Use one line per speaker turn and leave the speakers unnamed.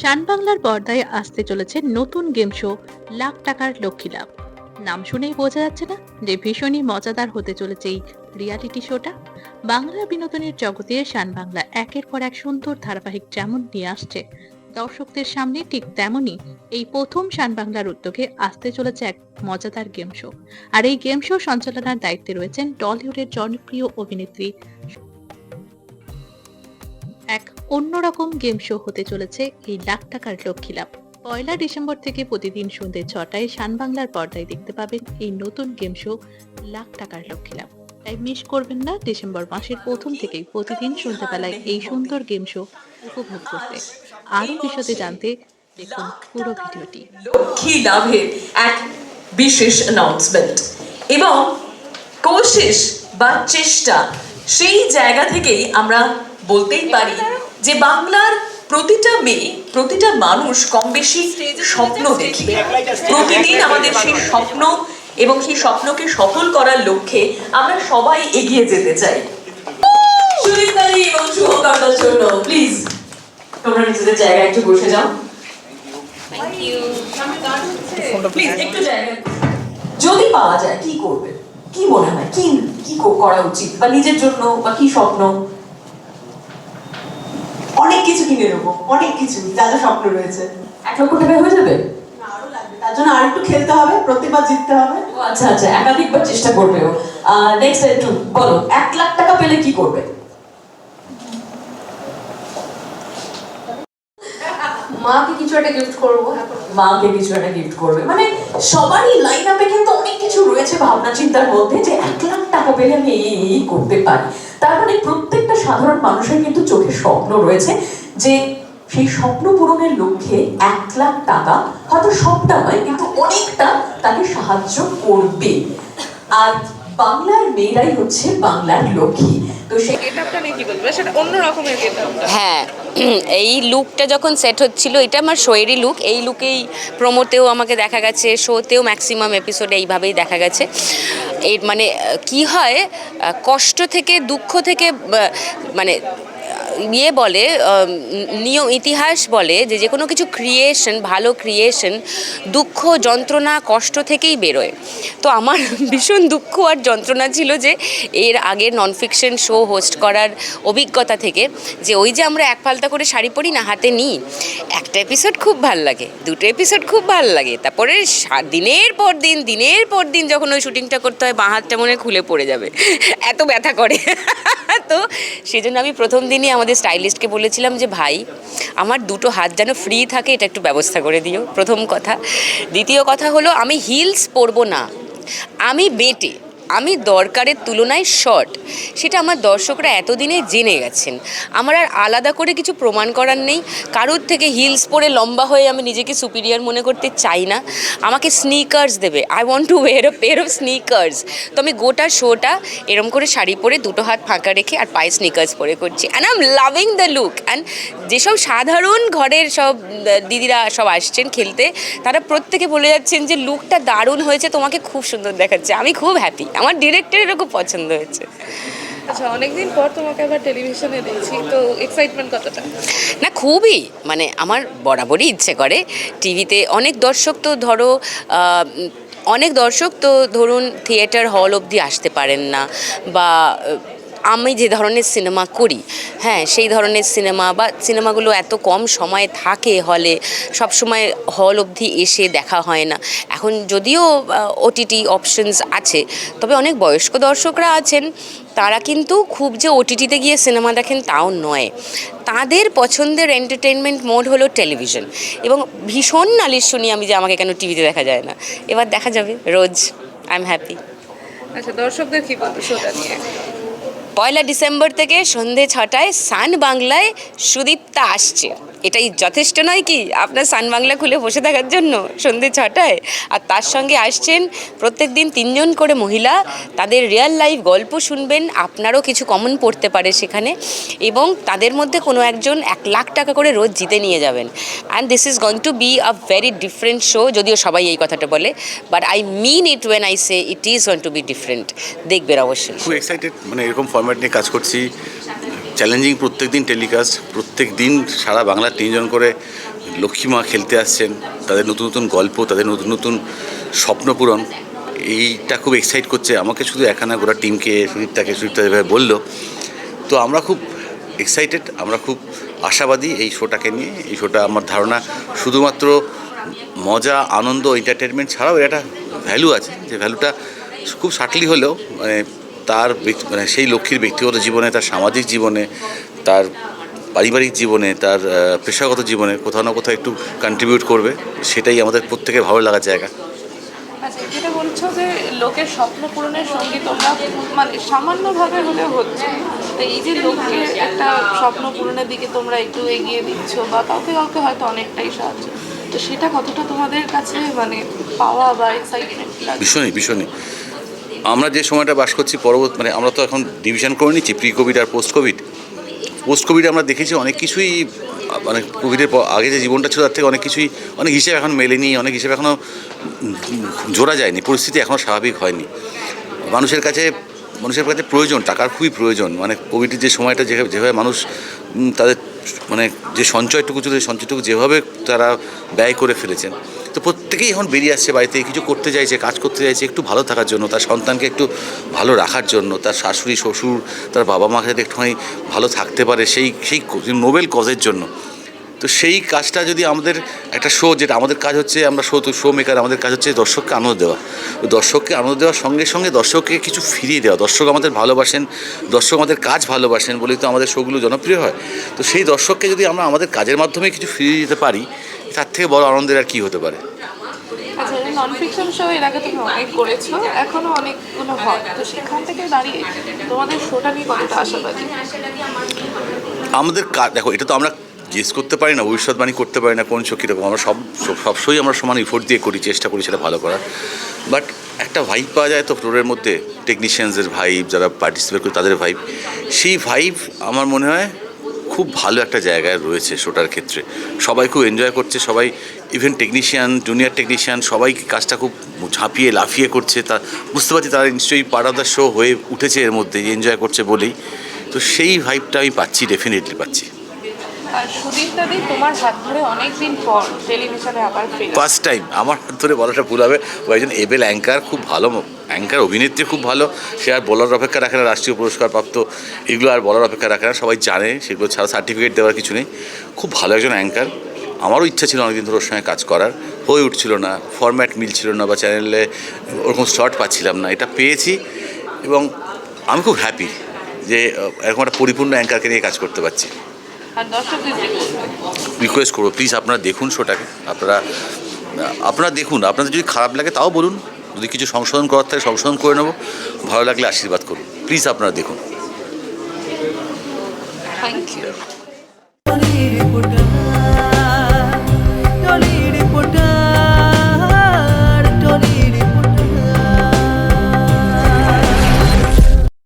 শান বাংলার পর্দায় আসতে চলেছে নতুন গেম শো, লাখ টাকার লক্ষ্মী লাভ। নাম শুনেই বোঝা যাচ্ছে না যে ভীষণই মজাদার হতে চলেছে এই রিয়ালিটি শোটা বাংলা বিনোদনের জগতে শান বাংলা একের পর এক সুন্দর ধারাবাহিক যেমন নিয়ে আসছে, দর্শকদের সামনে ঠিক তেমনই এই প্রথম শান বাংলার উদ্যোগে আসতে চলেছে এক মজাদার গেম শো। আর এই গেম শো সঞ্চালনার দায়িত্বে রয়েছেন টলিউডের জনপ্রিয় অভিনেত্রী অন্যরকম গেম শো হতে চলেছে এই লাখ টাকার লক্ষ্মী লাভ পয়লা ডিসেম্বর থেকে প্রতিদিন সন্ধ্যে ছটায় শান বাংলার পর্দায় দেখতে পাবেন এই নতুন গেম শো লাখ টাকার লক্ষ্মী লাভ তাই মিস করবেন না ডিসেম্বর মাসের প্রথম থেকেই প্রতিদিন সন্ধ্যেবেলায় এই সুন্দর গেম শো উপভোগ করতে। আরও বিশদে জানতে দেখুন পুরো ভিডিওটি।
লক্ষ্মী লাভের এক বিশেষ অ্যানাউন্সমেন্ট এবং কোশিস বা চেষ্টা সেই জায়গা থেকেই আমরা বলতেই পারি যে বাংলার প্রতিটা মেয়ে প্রতিটা মানুষ কম বেশি স্বপ্ন দেখে প্রতিদিন আমাদের সেই স্বপ্ন এবং সেই স্বপ্নকে সফল করার লক্ষ্যে আমরা সবাই এগিয়ে যেতে চাই। সুরিতারি এবং শুভকামনার জন্য প্লিজ তোমরা নিজেদের জায়গায় একটু বসে যাও। প্লিজ একটু জায়গা। যদি পাওয়া যায় কি করবে? কি মনে হয়? কি কি করা উচিত? বা নিজের জন্য বা কি স্বপ্ন?
অনেক কিছু কিনে নেব অনেক কিছু যা যা স্বপ্ন রয়েছে।
এক লক্ষ টাকা হয়ে যাবে?
তার জন্য আর একটু খেলতে হবে প্রতিবার জিততে হবে।
ও আচ্ছা আচ্ছা একাধিকবার চেষ্টা করবে ও। নেক্সট একটু বলো এক লাখ টাকা পেলে কি করবে?
মাকে কিছু একটা গিফট করব।
মাকে কিছু একটা গিফট করবে। মানে সবারই লাইন আপে কিন্তু অনেক কিছু রয়েছে ভাবনা চিন্তার মধ্যে যে এক লাখ টাকা পেলে আমি এই এই করতে পারি। তার মানে প্রত্যেকটা সাধারণ মানুষের কিন্তু চোখে স্বপ্ন রয়েছে যে সেই স্বপ্ন পূরণের লক্ষ্যে এক লাখ টাকা হয়তো সবটা নয়, কিন্তু অনেকটা তাকে সাহায্য করবে। আর বাংলার মেয়েরাই হচ্ছে বাংলার লক্ষ্মী। তো সেই
গেটআপটা নিয়ে কি বলবে? সেটা অন্য রকমের গেটআপটা।
হ্যাঁ এই লুকটা যখন সেট হচ্ছিল এটা আমার শোয়েরই লুক এই লুকেই প্রোমোতেও আমাকে দেখা গেছে শোতেও ম্যাক্সিমাম এপিসোডে এইভাবেই দেখা গেছে। এর মানে কি হয় কষ্ট থেকে দুঃখ থেকে মানে ইয়ে বলে নিয়ম ইতিহাস বলে যে যে কোনো কিছু ক্রিয়েশন ভালো ক্রিয়েশন দুঃখ, যন্ত্রণা, কষ্ট থেকেই বেরোয়। তো আমার ভীষণ দুঃখ আর যন্ত্রণা ছিল যে এর আগের নন ফিকশন শো হোস্ট করার অভিজ্ঞতা থেকে যে ওই যে আমরা এক ফালতা করে শাড়ি পরি না, হাতে নিই, একটা এপিসোড খুব ভালো লাগে, দুটো এপিসোড খুব ভালো লাগে। তারপরে দিনের পর দিন, দিনের পর দিন যখন ওই শুটিংটা করতে হয়, বাঁ হাতটা মনে খুলে পড়ে যাবে। এত ব্যথা করে। তো সেজন্য আমি প্রথম দিনই আমাদের স্টাইলিস্টকে বলেছিলাম যে, ভাই, আমার দুটো হাত যেন ফ্রি থাকে, এটা একটু ব্যবস্থা করে দিও। প্রথম কথা। দ্বিতীয় কথা হলো, আমি হিলস পরবো না। আমি বেটে আমি দরকারের তুলনায় শর্ট সেটা আমার দর্শকরা এতদিনে জেনে গেছেন। আমার আর আলাদা করে কিছু প্রমাণ করার নেই। কারোর থেকে হিলস পরে লম্বা হয়ে আমি নিজেকে সুপিরিয়ার মনে করতে চাই না। আমাকে স্নিকার্স দেবে। I want to wear a pair of sneakers তো আমি গোটা শোটা এরম করে শাড়ি পরে দুটো হাত ফাঁকা রেখে আর পায়ে স্নিকার্স পরে করছি। And I am loving the look and যেসব সাধারণ ঘরের সব দিদিরা সব আসছেন খেলতে, তারা প্রত্যেকে বলে যাচ্ছেন যে লুকটা দারুণ হয়েছে, তোমাকে খুব সুন্দর দেখাচ্ছে। আমি খুব হ্যাপি আমার ডিরেক্টর এরকম পছন্দ হয়েছে।
আচ্ছা অনেকদিন পর তোমাকে আবার টেলিভিশনে দেখছি তো এক্সাইটমেন্ট কতটা?
না খুবই। মানে আমার বরাবরই ইচ্ছে করে। টিভিতে অনেক দর্শক তো ধরো অনেক দর্শক তো ধরুন থিয়েটার হল অবধি আসতে পারেন না বা আমি যে ধরনের সিনেমা করি হ্যাঁ সেই ধরনের সিনেমা বা সিনেমাগুলো এত কম সময় থাকে হলে সব সময় হল অবধি এসে দেখা হয় না। এখন যদিও ওটিটি অপশনস আছে, তবে অনেক বয়স্ক দর্শকরা আছেন, তারা কিন্তু খুব যে ওটিটিতে গিয়ে সিনেমা দেখেন তাও নয়। তাদের পছন্দের এন্টারটেনমেন্ট মোড হলো টেলিভিশন এবং ভীষণ নালিশ শুনি আমি যে আমাকে কেন টিভিতে দেখা যায় না। এবার দেখা যাবে, রোজ আই এম হ্যাপি
আচ্ছা দর্শকদের কি বলবে শোটা নিয়ে।
পয়লা ডিসেম্বর থেকে সন্ধে ছটায় সান বাংলায় সুদীপ্তা আসছে। এটাই যথেষ্ট নয় কি? আপনার সান বাংলা খুলে বসে থাকার জন্য সন্ধে ছটায়। আর তার সঙ্গে আসছেন প্রত্যেক দিন তিনজন করে মহিলা। তাদের রিয়েল লাইফ গল্প শুনবেন, আপনারও কিছু কমন পড়তে পারে সেখানে। এবং তাদের মধ্যে কোনো একজন এক লাখ টাকা করে রোজ জিতে নিয়ে যাবেন। And this is going to be a very different show যদিও সবাই এই কথাটা বলে। But I mean it when I say it is going to be different দেখবেন অবশ্যই।
খুব এক্সাইটেড মানে এরকম ফরম্যাট নিয়ে কাজ করছি। চ্যালেঞ্জিং প্রত্যেক দিন টেলিকাস্ট প্রত্যেক দিন সারা বাংলার তিনজন করে লক্ষ্মী মা খেলতে আসছেন, তাদের নতুন নতুন গল্প, তাদের নতুন নতুন স্বপ্ন পূরণ, এইটা খুব এক্সাইট করছে। আমাকে শুধু একানা গোটা টিমকে সুদীপটাকে, সুদীপটা যেভাবে বলল, তো আমরা খুব এক্সাইটেড আমরা খুব আশাবাদী এই শোটাকে নিয়ে। এই শোটা আমার ধারণা শুধুমাত্র মজা, আনন্দ এন্টারটেনমেন্ট ছাড়াও একটা ভ্যালু আছে। যে ভ্যালুটা খুব সাটলি হলেও মানে তার মানে সেই লক্ষ্মীর ব্যক্তিগত জীবনে তার সামাজিক জীবনে তার পারিবারিক জীবনে তার পেশাগত জীবনে কোথাও না কোথাও একটু কন্ট্রিবিউট করবে সেটাই আমাদের প্রত্যেকের ভালো লাগার জায়গা।
আচ্ছা যেটা বলছো যে লোকের স্বপ্ন পূরণের সঙ্গে তোমরা মানে সামান্যভাবে হলেও হচ্ছে। তো এই যে লোককে একটা স্বপ্ন পূরণের দিকে তোমরা একটু এগিয়ে দিচ্ছ বা কাউকে কাউকে হয়তো অনেকটাই সাহায্য তো সেটা কতটা তোমাদের কাছে মানে পাওয়া বা এক্সাইটমেন্ট
ভীষণই ভীষণই। আমরা যে সময়টা বাস করছি পরবর্তী মানে আমরা তো এখন ডিভিশন করে নিচ্ছি প্রি কোভিড আর পোস্ট কোভিড পোস্ট কোভিড আমরা দেখেছি অনেক কিছুই মানে কোভিডের আগে যে জীবনটা ছিল তার থেকে অনেক কিছুই, অনেক হিসেবে এখন মেলেনি, অনেক হিসেবে এখনও জোড়া যায়নি, পরিস্থিতি এখনও স্বাভাবিক হয়নি। মানুষের কাছে মানুষের কাছে প্রয়োজন, টাকার খুবই প্রয়োজন মানে কোভিডের যে সময়টা যেভাবে যেভাবে মানুষ তাদের মানে যে সঞ্চয়টুকু ছিল, সেই সঞ্চয়টুকু যেভাবে তারা ব্যয় করে ফেলেছেন। তো প্রত্যেকেই এখন বেরিয়ে আসছে বাড়িতে, কিছু করতে চাইছে, কাজ করতে চাইছে, একটু ভালো থাকার জন্য, তার সন্তানকে একটু ভালো রাখার জন্য, তার শাশুড়ি, শ্বশুর, তার বাবা মাকে একটুখানি ভালো থাকতে পারে সেই সেই নোবেল কজের জন্য। তো সেই কাজটা যদি আমাদের একটা শো যেটা আমাদের কাজ হচ্ছে আমরা শো তো শো মেকার আমাদের কাজ হচ্ছে দর্শককে আনন্দ দেওয়া। তো দর্শককে আনন্দ দেওয়ার সঙ্গে সঙ্গে দর্শককে কিছু ফিরিয়ে দেওয়া। দর্শক আমাদের ভালোবাসেন দর্শক আমাদের কাজ ভালোবাসেন বলেই তো আমাদের শোগুলো জনপ্রিয় হয়। তো সেই দর্শককে যদি আমরা আমাদের কাজের মাধ্যমে কিছু ফিরিয়ে দিতে পারি তার থেকে বড় আনন্দের আর কী হতে পারে?
আচ্ছা নন ফিকশন শো এর আগে তুমি অনেক করেছ এখনও অনেকগুলো হয়। তো সেখান থেকে দাঁড়িয়ে তোমাদের শোটা নিয়ে কতটা আশাবাদী?
আমাদের কাজ দেখো এটা তো আমরা গেস করতে পারি না, ভবিষ্যৎবাণী করতে পারি না, কোন শো কীরকম। আমরা সব সব- সব আমরা সমান ইফোর্ট দিয়ে করি, চেষ্টা করি সেটা ভালো করার। বাট একটা ভাইব পাওয়া যায় তো ফ্লোরের মধ্যে টেকনিশিয়ানসদের ভাইব যারা পার্টিসিপেট করে তাদের ভাইব সেই ভাইব আমার মনে হয় খুব ভালো একটা জায়গায় রয়েছে শোটার ক্ষেত্রে। সবাই খুব এনজয় করছে, সবাই ইভেন টেকনিশিয়ান জুনিয়র টেকনিশিয়ান সবাই কাজটা খুব ঝাঁপিয়ে, লাফিয়ে করছে। তা, বুঝতে পারছি তারা নিশ্চয়ই দ্য শো হয়ে উঠেছে এর মধ্যে এনজয় করছে বলেই। তো সেই ভাইবটা আমি পাচ্ছি ডেফিনেটলি পাচ্ছি।
আর সুদীপ দাদি তোমার হাত ধরে অনেকদিন পর টেলিভিশনে আবার ফেরা
ফার্স্ট টাইম আমার হাত ধরে বলাটা ভুল হবে। ও একজন এবেল অ্যাঙ্কার খুব ভালো অ্যাঙ্কার অভিনেত্রী খুব ভালো। সে আর বলার অপেক্ষা রাখে না, রাষ্ট্রীয় পুরস্কার প্রাপ্ত এগুলো আর বলার অপেক্ষা রাখে না, সবাই জানে, সেগুলো ছাড়া সার্টিফিকেট দেওয়ার কিছু নেই। খুব ভালো একজন অ্যাঙ্কার আমারও ইচ্ছা ছিল অনেকদিন ধরে ওর সঙ্গে কাজ করার। হয়ে উঠছিল না ফরম্যাট মিলছিল না বা চ্যানেলে ওরকম স্লট পাচ্ছিলাম না। এটা পেয়েছি এবং আমি খুব হ্যাপি যে এরকম একটা পরিপূর্ণ অ্যাঙ্কারকে নিয়ে কাজ করতে পারছি। রিকোয়েস্ট করব প্লিজ আপনারা দেখুন শোটাকে। আপনারা আপনারা দেখুন আপনাদের যদি খারাপ লাগে তাও বলুন। যদি কিছু সংশোধন করার থাকে সংশোধন করে নেব। ভালো লাগলে আশীর্বাদ করুন। প্লিজ আপনারা দেখুন।
Thank you